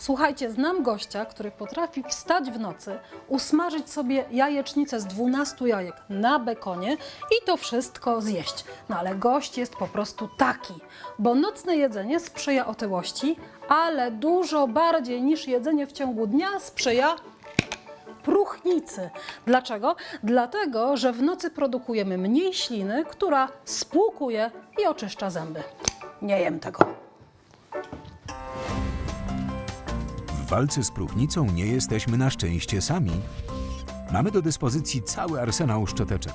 Słuchajcie, znam gościa, który potrafi wstać w nocy, usmażyć sobie jajecznicę z 12 jajek na bekonie i to wszystko zjeść. No ale gość jest po prostu taki, bo nocne jedzenie sprzyja otyłości, ale dużo bardziej niż jedzenie w ciągu dnia sprzyja próchnicy. Dlaczego? Dlatego, że w nocy produkujemy mniej śliny, która spłukuje i oczyszcza zęby. Nie jem tego. Walce z próchnicą nie jesteśmy na szczęście sami. Mamy do dyspozycji cały arsenał szczoteczek.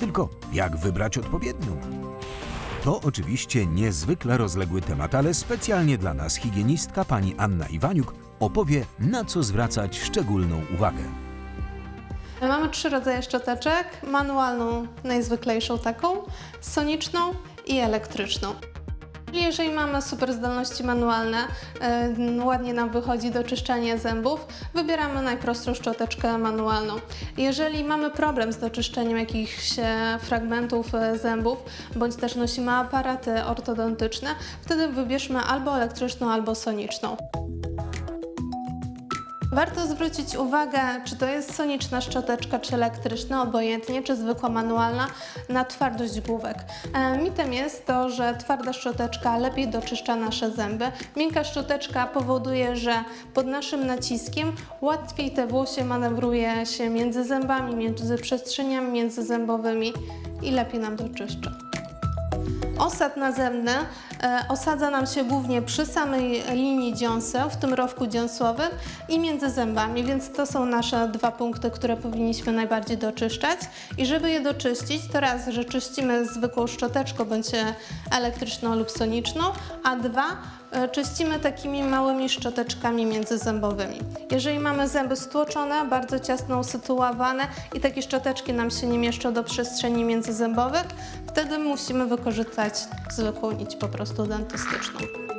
Tylko jak wybrać odpowiednią? To oczywiście niezwykle rozległy temat, ale specjalnie dla nas higienistka pani Anna Iwaniuk opowie, na co zwracać szczególną uwagę. Mamy trzy rodzaje szczoteczek. Manualną, najzwyklejszą taką, soniczną i elektryczną. Jeżeli mamy super zdolności manualne, ładnie nam wychodzi do czyszczenia zębów, wybieramy najprostszą szczoteczkę manualną. Jeżeli mamy problem z doczyszczeniem jakichś e, fragmentów e, zębów, bądź też nosimy aparaty ortodontyczne, wtedy wybierzmy albo elektryczną, albo soniczną. Warto zwrócić uwagę, czy to jest soniczna szczoteczka, czy elektryczna, obojętnie, czy zwykła manualna, na twardość główek. E, mitem jest to, że twarda szczoteczka lepiej doczyszcza nasze zęby. Miękka szczoteczka powoduje, że pod naszym naciskiem łatwiej te włosie manewruje się między zębami, między przestrzeniami międzyzębowymi i lepiej nam doczyszcza. Osad nazemny osadza nam się głównie przy samej linii dziąseł, w tym rowku dziąsłowym i między zębami, więc to są nasze dwa punkty, które powinniśmy najbardziej doczyszczać. I żeby je doczyścić, to raz, że czyścimy zwykłą szczoteczką bądź e, elektryczną lub soniczną, a dwa, e, czyścimy takimi małymi szczoteczkami międzyzębowymi. Jeżeli mamy zęby stłoczone, bardzo ciasno usytuowane i takie szczoteczki nam się nie mieszczą do przestrzeni międzyzębowych, wtedy musimy wykorzystać zwykłą nić po prostu студентистично.